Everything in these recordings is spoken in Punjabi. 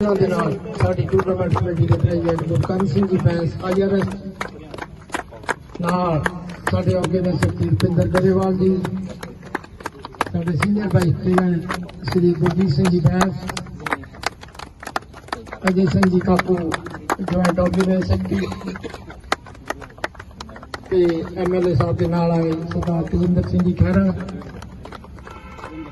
ਇਹਨਾਂ ਦੇ ਨਾਲ ਸਾਡੀ ਟੂਰਨਾਮੈਂਟ ਕਮੇਟੀ ਦੇ ਪ੍ਰੈਜ਼ੀਡੈਂਟ ਗੁਰਕਰਨ ਸਿੰਘ ਜੀ ਬੈਂਸ ਆਈਆਰਐਸ ਨਾਲ ਸਾਡੇ ਅੱਗੇ ਦੇ ਪਿੰਦਰ ਗਰੇਵਾਲ ਜੀ, ਸਾਡੇ senior vice president Shri Gurjeet Singh ji Bains Ajay Singh ji Kaku joint organiser secretary ਤੇ ਐਮਐਲਏ ਸਾਹਿਬ ਦੇ ਨਾਲ ਆਏ ਸਰਦਾਰ Tejinder Singh ji Khaira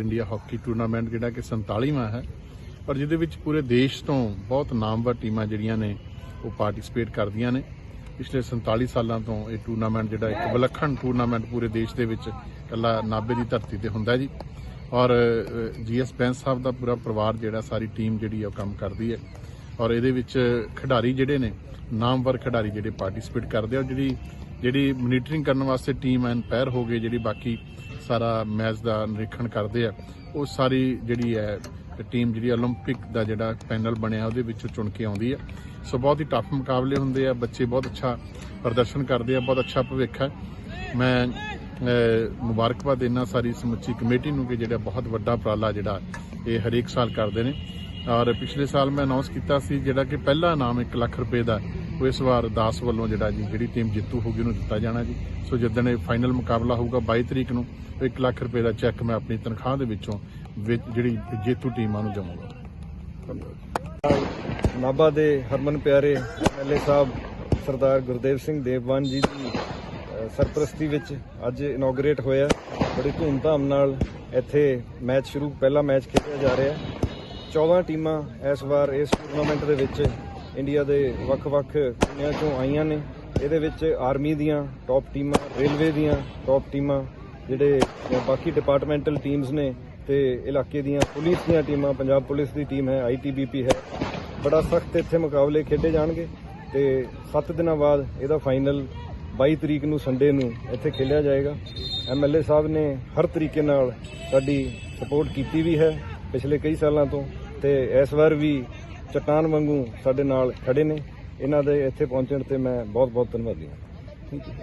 India hockey tournament ਜਿਹੜਾ ਕਿ 47ਵਾਂ ਹੈ, ਪਰ ਜਿਹਦੇ ਵਿੱਚ ਪੂਰੇ ਦੇਸ਼ ਤੋਂ ਬਹੁਤ ਨਾਮਵਰ ਟੀਮਾਂ ਜਿਹੜੀਆਂ ਨੇ ਉਹ ਪਾਰਟਿਸਿਪੇਟ ਕਰਦੀਆਂ ਨੇ। ਪਿਛਲੇ 47 ਸਾਲਾਂ ਤੋਂ ਇਹ ਟੂਰਨਾਮੈਂਟ ਜਿਹੜਾ ਇੱਕ ਵਿਲੱਖਣ ਟੂਰਨਾਮੈਂਟ ਪੂਰੇ ਦੇਸ਼ ਦੇ ਵਿੱਚ ਇਕੱਲਾ ਨਾਭੇ ਦੀ ਧਰਤੀ ਤੇ ਹੁੰਦਾ ਜੀ। ਔਰ ਜੀਐਸ ਬੈਂਸ ਸਾਹਿਬ ਦਾ ਪੂਰਾ ਪਰਿਵਾਰ ਜਿਹੜਾ ਸਾਰੀ ਟੀਮ ਜਿਹੜੀ ਆ ਉਹ ਕੰਮ ਕਰਦੀ ਹੈ। ਔਰ ਇਹਦੇ ਵਿੱਚ ਖਿਡਾਰੀ ਜਿਹੜੇ ਨੇ, ਨਾਮਵਰ ਖਿਡਾਰੀ ਜਿਹੜੇ ਪਾਰਟਿਸਿਪੇਟ ਕਰਦੇ ਆ। ਜਿਹੜੀ ਜਿਹੜੀ ਮੋਨੀਟਰਿੰਗ ਕਰਨ ਵਾਸਤੇ ਟੀਮ ਐਨਪਾਇਰ ਹੋ ਗਏ, ਜਿਹੜੀ ਬਾਕੀ ਸਾਰਾ ਮੈਚ ਦਾ ਨਿਰੀਖਣ ਕਰਦੇ ਆ, ਉਹ ਸਾਰੀ ਜਿਹੜੀ ਹੈ ਟੀਮ ਜਿਹੜੀ 올림픽 ਦਾ ਜਿਹੜਾ ਪੈਨਲ ਬਣਿਆ ਉਹਦੇ ਵਿੱਚੋਂ ਚੁਣ ਕੇ ਆਉਂਦੀ ਹੈ ਸੋ ਬਹੁਤ ਹੀ ਟਫ ਮੁਕਾਬਲੇ ਹੁੰਦੇ ਆ ਬੱਚੇ ਬਹੁਤ ਅੱਛਾ ਪ੍ਰਦਰਸ਼ਨ ਕਰਦੇ ਆ ਬਹੁਤ ਅੱਛਾ ਭਵਿੱਖ ਹੈ ਮੈਂ ਅਹ, ਮੁਬਾਰਕਬਾਦ ਦੇਣਾ ਸਾਰੀ ਸਮੁੱਚੀ ਕਮੇਟੀ ਨੂੰ ਕਿ ਜਿਹੜਾ ਬਹੁਤ ਵੱਡਾ ਉਪਰਾਲਾ ਜਿਹੜਾ ਇਹ ਹਰੇਕ ਸਾਲ ਕਰਦੇ ਨੇ ਔਰ ਪਿਛਲੇ ਸਾਲ ਮੈਂ ਅਨਾਉਂਸ ਕੀਤਾ ਸੀ ਜਿਹੜਾ ਕਿ ਪਹਿਲਾ ਇਨਾਮ 1 ਲੱਖ ਰੁਪਏ ਦਾ ਉਹ ਇਸ ਵਾਰ ਦਾਸ ਵੱਲੋਂ ਜਿਹੜਾ ਜੀ ਜਿਹੜੀ ਟੀਮ ਜਿੱਤੂ ਹੋਊਗੀ ਉਹਨੂੰ ਦਿੱਤਾ ਜਾਣਾ ਜੀ ਸੋ ਜਿੱਦਣ ਇਹ ਫਾਈਨਲ ਮੁਕਾਬਲਾ ਹੋਊਗਾ 22 ਤਰੀਕ ਨੂੰ 1 ਲੱਖ ਰੁਪਏ ਦਾ ਚੈੱਕ ਮੈਂ ਆਪਣੀ ਤਨਖਾਹ ਦੇ ਵਿੱਚੋਂ ਵਿੱਚ ਜਿਹੜੀ ਜੇਤੂ ਟੀਮਾਂ ਨੂੰ ਦੇਵਾਂਗਾ ਧੰਨਵਾਦ। ਨਾਭਾ ਦੇ ਹਰਮਨ ਪਿਆਰੇ ਐਮਐਲਏ ਸਾਹਿਬ ਸਰਦਾਰ ਗੁਰਦੇਵ ਸਿੰਘ ਦੇਵਵਾਨ ਜੀ ਦੀ ਸਰਪ੍ਰਸਤੀ ਵਿੱਚ ਅੱਜ ਇਨੋਗਰੇਟ ਹੋਇਆ। ਬੜੀ ਧੂਮਧਾਮ ਨਾਲ ਇੱਥੇ ਮੈਚ ਸ਼ੁਰੂ, ਪਹਿਲਾ ਮੈਚ ਖੇਡਿਆ ਜਾ ਰਿਹਾ। ਹੈ 14 ਟੀਮਾਂ ਇਸ ਵਾਰ ਇਸ ਟੂਰਨਾਮੈਂਟ ਦੇ ਵਿੱਚ ਇੰਡੀਆ ਦੇ ਵੱਖ-ਵੱਖ ਕੋਨਿਆਂ ਚੋਂ ਆਈਆਂ ਨੇ। ਇਹਦੇ ਵਿੱਚ ਆਰਮੀ ਦੀਆਂ ਟੌਪ ਟੀਮਾਂ ਰੇਲਵੇ ਦੀਆਂ ਟੌਪ ਟੀਮਾਂ, ਜਿਹੜੇ ਬਾਕੀ ਡਿਪਾਰਟਮੈਂਟਲ ਟੀਮਸ ਨੇ ਤੇ ਇਲਾਕੇ ਦੀਆਂ ਪੁਲਿਸ ਦੀਆਂ ਟੀਮਾਂ, ਪੰਜਾਬ ਪੁਲਿਸ ਦੀ ਟੀਮ ਹੈ ਆਈਟੀਬੀਪੀ ਹੈ। ਬੜਾ ਸਖਤ ਇੱਥੇ ਮੁਕਾਬਲੇ ਖੇਡੇ ਜਾਣਗੇ ਤੇ 7 ਦਿਨਾਂ ਬਾਅਦ ਇਹਦਾ ਫਾਈਨਲ 22 ਤਰੀਕ ਨੂੰ ਸੰਡੇ ਨੂੰ ਇੱਥੇ ਖੇਡਿਆ ਜਾਏਗਾ। ਐਮਐਲਏ ਸਾਹਿਬ ਨੇ ਹਰ ਤਰੀਕੇ ਨਾਲ ਸਾਡੀ ਸਪੋਰਟ ਕੀਤੀ ਵੀ ਹੈ ਪਿਛਲੇ ਕਈ ਸਾਲਾਂ ਤੋਂ ਤੇ ਇਸ ਵਾਰ ਵੀ ਚਟਾਨ ਵਾਂਗੂ ਸਾਡੇ ਨਾਲ ਖੜੇ ਨੇ। ਇਹਨਾਂ ਦੇ ਇੱਥੇ ਪਹੁੰਚਣ ਤੇ ਮੈਂ ਬਹੁਤ ਬਹੁਤ ਧੰਨਵਾਦੀ ਹਾਂ। Thank you